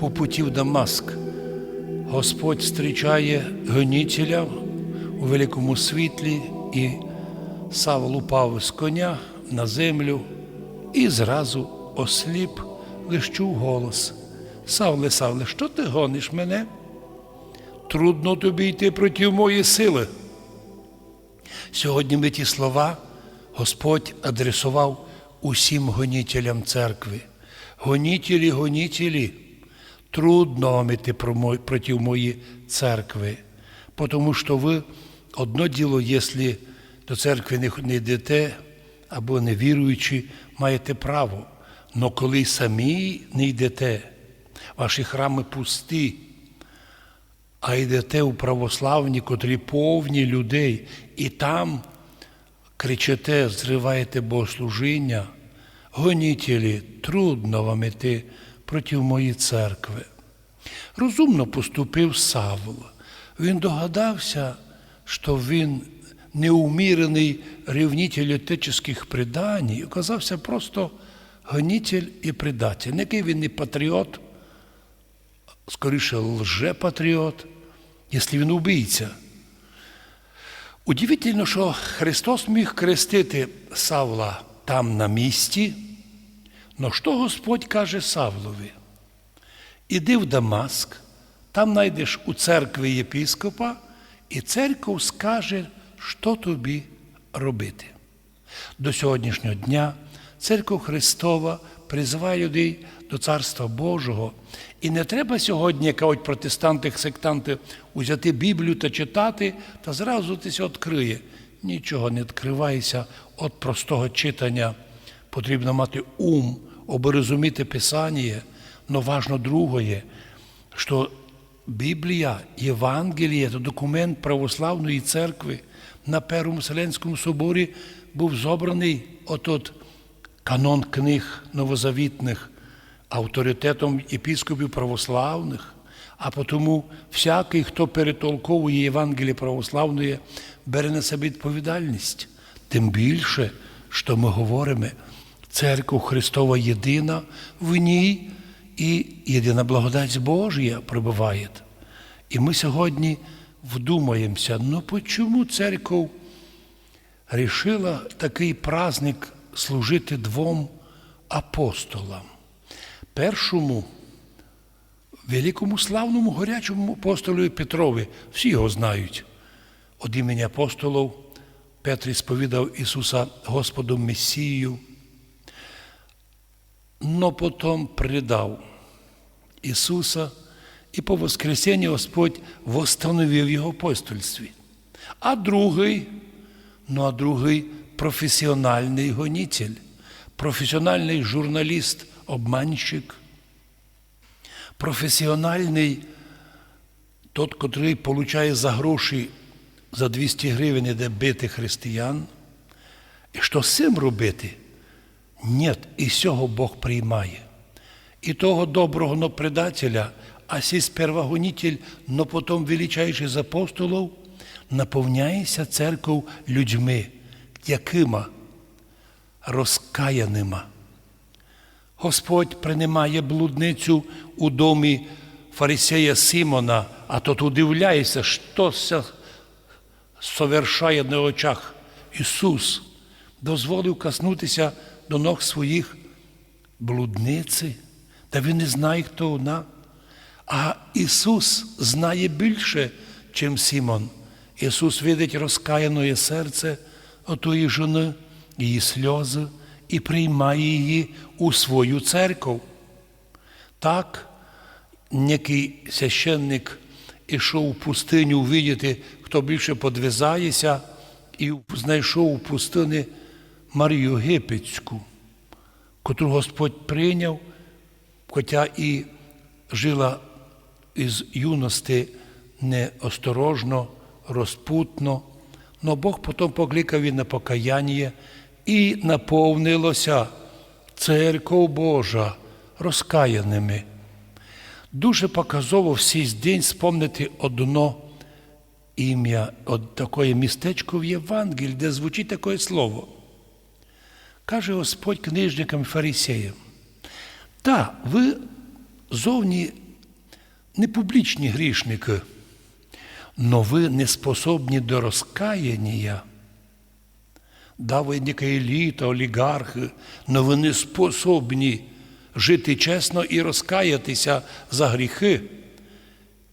по путі в Дамаск. Господь зустрічає гонітеля у великому світлі, і Савл упав з коня на землю і зразу осліп, лиш чув голос. Савле, Савле, що ти гониш мене? Трудно тобі йти проти моєї сили. Сьогодні ми ті слова Господь адресував усім гонітелям церкви. Гонітелі, гонітелі, трудно вам іти про проти моєї церкви, тому що ви одно діло, якщо до церкви не йдете або не віруючи, маєте право. Но коли самі не йдете, ваші храми пусті, а йдете у православні, котрі повні людей, і там кричите, зриваєте богослужіння, гонітелі, трудно вам іти проти моєї церкви. Розумно поступив Савл. Він догадався, що він неумірений ревнитель отеческих преданій, оказався просто гонитель і предатель. Який він не патріот, скоріше лжепатріот, якщо він убійця. Удивительно, що Христос міг крестити Савла там на місці, але що Господь каже Савлові? Іди в Дамаск, там знайдеш у церкві єпіскопа, і церков скаже, що тобі робити. До сьогоднішнього дня церква Христова призиває людей до Царства Божого. І не треба сьогодні, як кажуть протестанти, сектанти, узяти Біблію та читати, та зразу ти все відкриє. Нічого не відкривається від простого читання. Потрібно мати ум, аби розуміти Писання, но важно другое, що Біблія, Євангеліє це документ православної церкви на Першому Вселенському соборі був зобраний отот канон книг новозавітних авторитетом єпіскопів православних, а тому всякий, хто перетолковує Євангеліє православної, бере на себе відповідальність. Тим більше, що ми говоримо, церква Христова єдина, в ній і єдина благодать Божія прибуває. І ми сьогодні вдумаємося, ну почому церков рішила такий праздник служити двом апостолам? Першому великому славному горячому апостолу Петрові, всі його знають. Од імені апостолів Петр сповідав Ісуса Господом Месією, но потом предав Ісуса, і по Воскресенні Господь восстановив Його апостольстві. А другий, ну а другий професіональний гонитель, професіональний журналіст, обманщик, професіональний тот, котрий получає за гроші за 200 гривень, іде бити християн. І що з цим робити? Ні, і цього Бог приймає. І того доброго но предателя, а сі спервагонитель, но потім величайший з апостолів, наповняється церков людьми, якима розкаянима. Господь приймає блудницю у домі фарисея Симона, а тот удивляється, що це совершає на очах. Ісус дозволив коснутися до ног своїх блудниці, та він не знає, хто вона. А Ісус знає більше, чим Симон. Ісус видить розкаяне серце отої жони, її сльози і приймає її у свою церкву. Так, некий священник ішов у пустиню увидіти, хто більше подвизається, і знайшов у пустині Марію Гипецьку, котру Господь прийняв, хоча і жила із юності неосторожно, розпутно, но Бог потім покликав її на покаяння і наповнилося церков Божа розкаяними. Дуже показово в цей день спомнити одно ім'я, от таке містечко в Євангелії, де звучить таке слово. Каже Господь книжникам і фарисеям, та ви зовні не публічні грішники, но ви не способні до розкаяння. Да, еліта, олігархи, но ви не способні жити чесно і розкаятися за гріхи.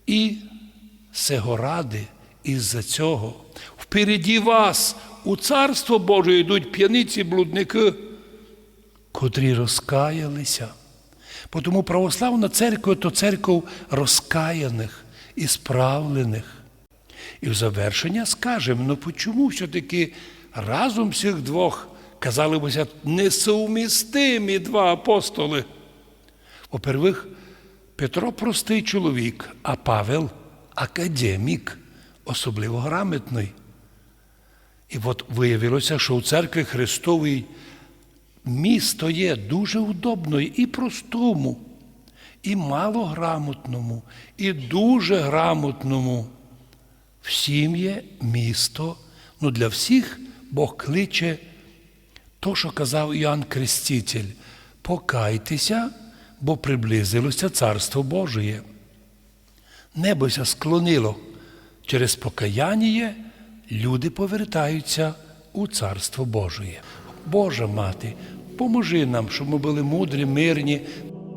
І сего ради із-за цього впереді вас у Царство Боже йдуть п'яниці, блудники, котрі розкаялися. Бо Тому православна церква то церква розкаяних і справлених. І в завершення скажемо, ну почому все-таки разом всіх двох, казали бися, несовмістимі два апостоли? По-первых, Петро простий чоловік, а Павел академік, особливо грамотний. І от виявилося, що у церкві Христовій місто є дуже удобною і простому, і малограмотному, і дуже грамотному. Всім є місто, ну для всіх Бог кличе то, що казав Іоанн Креститель, покайтеся, бо приблизилося Царство Божеє. Небося склонило через покаяння, люди повертаються у Царство Божеє. Божа мати, поможи нам, щоб ми були мудрі, мирні,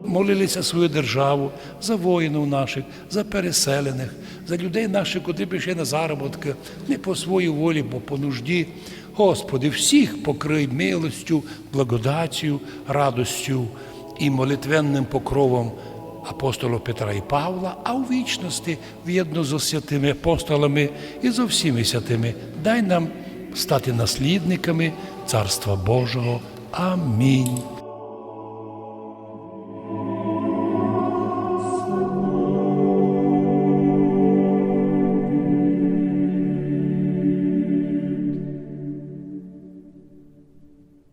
молилися свою державу за воїнів наших, за переселених, за людей наших, котрі прийшли на заробітки, не по своїй волі, бо по нужді. Господи, всіх покрий милостю, благодаттю, радостю і молитвенним покровом апостола Петра і Павла, а у вічності в'єдно з святими апостолами і зо всіми святими. Дай нам стати наслідниками Царства Божого. Амінь.